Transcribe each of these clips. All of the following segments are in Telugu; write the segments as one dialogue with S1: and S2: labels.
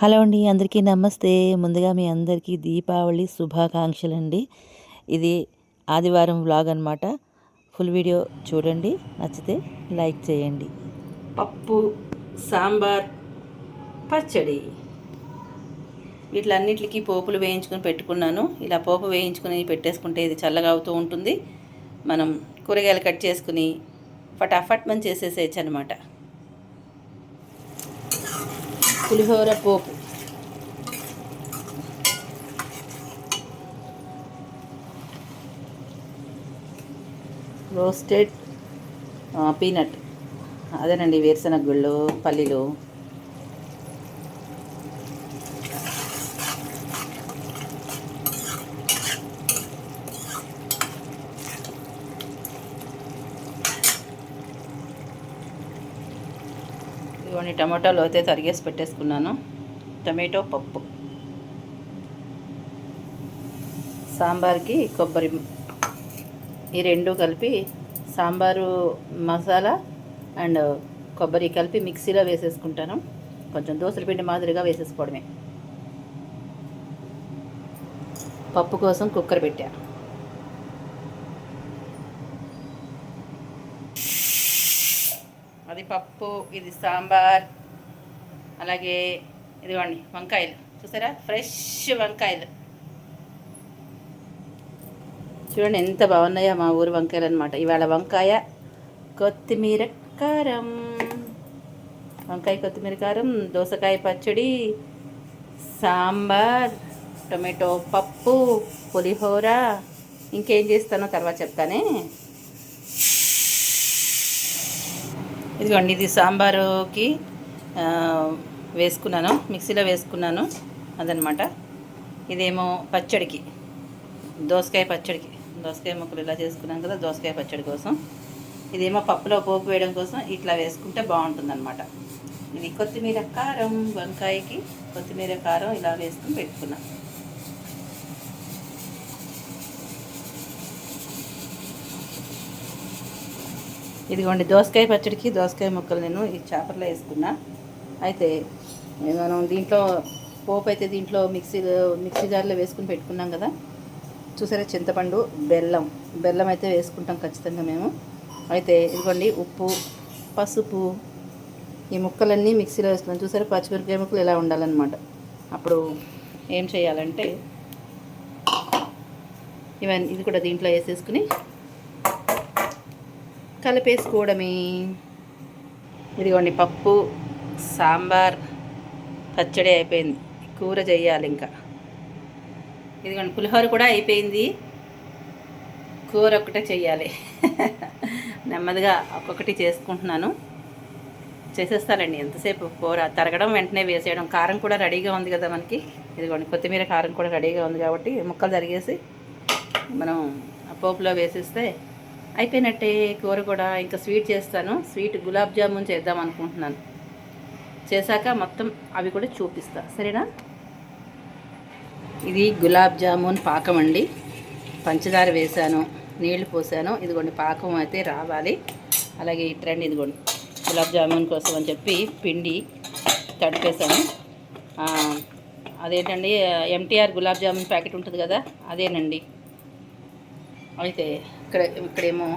S1: హలో అండి అందరికీ నమస్తే. ముందుగా మీ అందరికీ దీపావళి శుభాకాంక్షలు అండి ఇది ఆదివారం వ్లాగ్ అనమాట ఫుల్ వీడియో చూడండి నచ్చితే లైక్ చేయండి. పప్పు సాంబార్ పచ్చడి. వీటిలన్నిటికీ పోపులు వేయించుకుని పెట్టుకున్నాను. ఇలా పోపు వేయించుకుని పెట్టేసుకుంటే ఇది చల్లగా అవుతూ ఉంటుంది. మనం కూరగాయలు కట్ చేసుకుని ఫటాఫట్ మనం చేసేసేయచ్చు అనమాట పులిహోర పోపు. Roasted peanut. అదేనండి వేరుశనగ గుళ్ళు పల్లీలు. ఇదిగోండి టమాటాలు అయితే తరిగేసి పెట్టేసుకున్నాను. టమాటో పప్పు. సాంబార్కి కొబ్బరి ఈ రెండు కలిపి సాంబారు మసాలా అండ్ కొబ్బరి కలిపి మిక్సీలో వేసేసుకుంటాను. కొంచెం దోసల పిండి మాదిరిగా వేసేసుకోవడమే. పప్పు కోసం కుక్కర్ పెట్టాను అది పప్పు ఇది సాంబార్ అలాగే ఇదిగోండి వంకాయలు. చూసారా? ఫ్రెష్ వంకాయలు. చూడండి ఎంత బాగున్నాయో మా ఊరు వంకాయలు అనమాట ఇవాళ వంకాయ కొత్తిమీర కారం. వంకాయ కొత్తిమీర కారం దోసకాయ పచ్చడి సాంబార్ టొమాటో పప్పు పులిహోర. ఇంకేం చేస్తానో తర్వాత చెప్తానే. ఇదిగోండి ఇది సాంబారుకి వేసుకున్నాను మిక్సీలో వేసుకున్నాను అదనమాట. ఇదేమో పచ్చడికి దోసకాయ పచ్చడికి. దోసకాయ ముక్కలు ఇలా చేసుకున్నాం కదా దోసకాయ పచ్చడి కోసం. ఇదేమో పప్పులో పోపు వేయడం కోసం ఇట్లా వేసుకుంటే బాగుంటుందన్నమాట. ఇది కొత్తిమీర కారం వంకాయకి కొత్తిమీర కారం ఇలా వేసుకుని పెట్టుకున్నాం. ఇదిగోండి దోసకాయ పచ్చడికి దోసకాయ ముక్కలు నేను ఈ చేపల్లో వేసుకున్నా. అయితే మనం దీంట్లో పోపు అయితే దీంట్లో మిక్సీ మిక్సీ జార్లో వేసుకుని పెట్టుకున్నాం కదా. చూసారా చింతపండు బెల్లం. బెల్లం అయితే వేసుకుంటాం ఖచ్చితంగా మేము. అయితే ఇదిగోండి ఉప్పు పసుపు ఈ ముక్కలన్నీ మిక్సీలో వేసుకున్నాం. చూసారా పచ్చిమిరపకాయ ముక్కలు ఇలా ఉండాలన్నమాట. అప్పుడు ఏం చేయాలంటే ఇవన్నీ ఇది కూడా దీంట్లో వేసేసుకుని కలిపేసుకోవడమే. ఇదిగోండి పప్పు సాంబార్ పచ్చడి అయిపోయింది. కూర చేయాలి ఇంకా. ఇదిగోండి పులిహోర కూడా అయిపోయింది. కూర ఒక్కటే చెయ్యాలి. నెమ్మదిగా ఒక్కొక్కటి చేసుకుంటున్నాను. చేసేస్తానండి ఎంతసేపు కూర. తరగడం వెంటనే వేసేయడం. కారం కూడా రెడీగా ఉంది కదా మనకి. ఇదిగోండి కొత్తిమీర కారం కూడా రెడీగా ఉంది కాబట్టి ముక్కలు తరిగేసి మనం పోపులో వేసేస్తే అయిపోయినట్టే కూర కూడా ఇంకా స్వీట్ చేస్తాను. స్వీట్ గులాబ్ జామున్ చేద్దాం అనుకుంటున్నాను. చేశాక మొత్తం అవి కూడా చూపిస్తా. సరేనా? ఇది గులాబ్ జామున్ పాకం అండి. పంచదార వేసాను నీళ్ళు పోసాను. ఇదిగోండి పాకం అయితే రావాలి. అలాగే ఇట్రండి ఇదిగోండి. గులాబ్ జామున్ కోసం అని చెప్పి పిండి తడిపేశాను. అదేంటండి ఎంటీఆర్ గులాబ్ జామున్ ప్యాకెట్ ఉంటుంది కదా అదేనండి. అయితే ఇక్కడ ఇక్కడేమో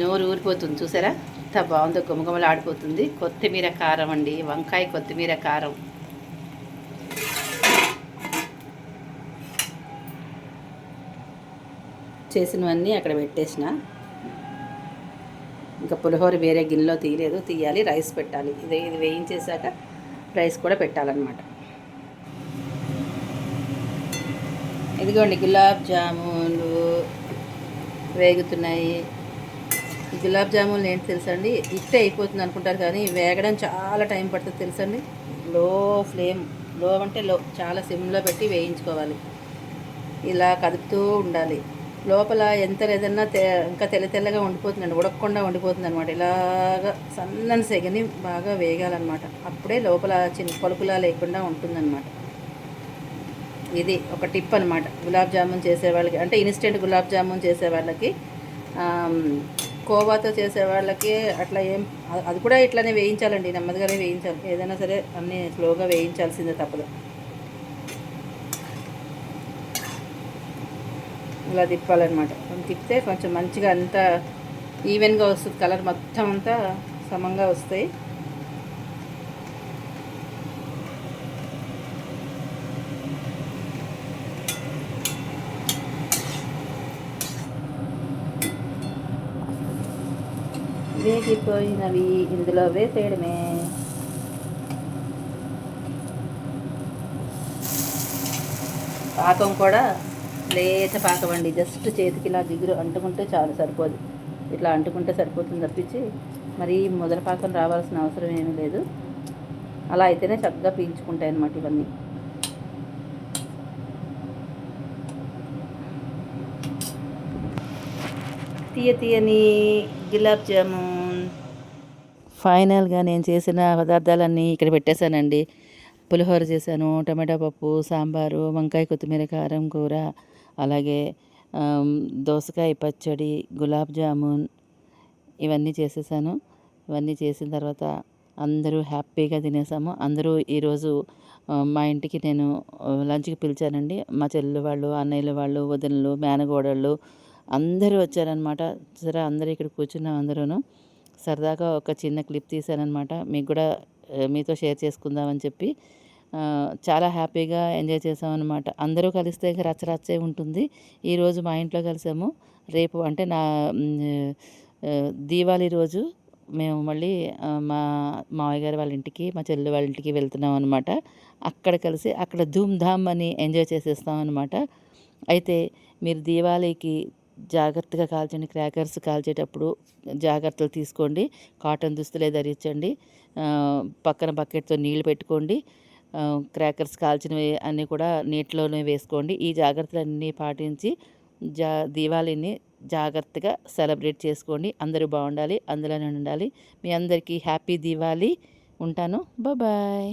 S1: నోరు ఊరిపోతుంది చూసారా? ఎంత బాగుందో గుమగుమలు ఆడిపోతుంది. కొత్తిమీర కారం అండి వంకాయ కొత్తిమీర కారం. చేసినవన్నీ అక్కడ పెట్టేసిన. ఇంకా పులిహోర వేరే గిన్నెలో తీయలేదు తీయాలి రైస్ పెట్టాలి. ఇది ఇది వేయించేసాక రైస్ కూడా పెట్టాలన్నమాట. ఇదిగోండి గులాబ్ జాము వేగుతున్నాయి. ఈ గులాబ్ జామున్లు ఏంటి తెలుసండి? ఇట్టే అయిపోతుంది అనుకుంటారు కానీ వేగడం చాలా టైం పడుతుంది తెలుసండి? లో ఫ్లేమ్లో అంటే లో చాలా సిమ్లో పెట్టి వేయించుకోవాలి. ఇలా కదుపుతూ ఉండాలి. లోపల ఎంత లేదన్నా తె ఇంకా తెల్ల తెల్లగా ఉండిపోతుందండి ఉడకకుండా ఉండిపోతుంది అనమాట ఇలాగా సన్నని సెగని బాగా వేగాలన్నమాట. అప్పుడే లోపల చిన్న పలుకులా లేకుండా ఉంటుందన్నమాట. ఇది ఒక టిప్ అనమాట గులాబ్ జామున్ చేసేవాళ్ళకి అంటే ఇన్స్టెంట్ గులాబ్ జామున్ చేసే వాళ్ళకి కోవాతో చేసే వాళ్ళకి అట్లా ఏం అది కూడా ఇట్లానే వేయించాలండి నెమ్మదిగానే వేయించాలి. ఏదైనా సరే అన్నీ స్లోగా వేయించాల్సిందే తప్పదు. ఇలా తిప్పాలన్నమాట. తిప్పితే కొంచెం మంచిగా అంతా ఈవెన్గా వస్తుంది. కలర్ మొత్తం అంతా సమంగా వస్తాయి. వేగిపోయినవి ఇందులో వేసేయడమే పాకం కూడా లేత పాకం అండి. జస్ట్ చేతికి ఇలా జిగురు అంటుకుంటే చాలు సరిపోదు. ఇట్లా అంటుకుంటే సరిపోతుంది తప్పించి మరీ మొదల పాకం రావాల్సిన అవసరం ఏమీ లేదు. అలా అయితేనే చక్కగా పీల్చుకుంటాయి అన్నమాట ఇవన్నీ. తీయ తీయని గులాబ్ జాము. ఫైనల్గా నేను చేసిన పదార్థాలన్నీ ఇక్కడ పెట్టేశానండి. పులిహోర చేశాను టమాటా పప్పు సాంబారు వంకాయ కొత్తిమీర కారం కూర అలాగే దోసకాయ పచ్చడి గులాబ్ జామున్ ఇవన్నీ చేసేసాను. ఇవన్నీ చేసిన తర్వాత అందరూ హ్యాపీగా తినేసాము. అందరూ ఈరోజు మా ఇంటికి నేను లంచ్కి పిలిచానండి. మా చెల్లెలు వాళ్ళు అన్నయ్యలు వాళ్ళు వదినలు మేనగోడళ్ళు అందరూ వచ్చారనమాట సరే అందరూ ఇక్కడ కూర్చున్నాం అందరూను. సరదాగా ఒక చిన్న క్లిప్ తీశానమాట మీకు కూడా మీతో షేర్ చేసుకుందామని చెప్పి. చాలా హ్యాపీగా ఎంజాయ్ చేసామన్నమాట అందరూ కలిస్తే రచ్చరచ్చే ఉంటుంది. ఈరోజు మా ఇంట్లో కలిసాము. రేపు అంటే నా దీవాళీ రోజు మేము మళ్ళీ మా మావయ్య గారి వాళ్ళ ఇంటికి మా చెల్లి వాళ్ళ ఇంటికి వెళ్తున్నాం అనమాట అక్కడ కలిసి అక్కడ ధూమ్ ధామ్ అని ఎంజాయ్ చేసేస్తాం అనమాట అయితే మీరు దీవాళీకి జాగ్రత్తగా కాల్చండి. క్రాకర్స్ కాల్చేటప్పుడు జాగ్రత్తలు తీసుకోండి. కాటన్ దుస్తులే ధరించండి. పక్కన బకెట్తో నీళ్ళు పెట్టుకోండి. క్రాకర్స్ కాల్చినవి అన్నీ కూడా నీటిలోనే వేసుకోండి. ఈ జాగ్రత్తలన్నీ పాటించి జా దీవాళీని జాగ్రత్తగా సెలబ్రేట్ చేసుకోండి. అందరూ బాగుండాలి. అందులోనే ఉండాలి. మీ అందరికీ హ్యాపీ దీవాళీ. ఉంటాను. బాయ్.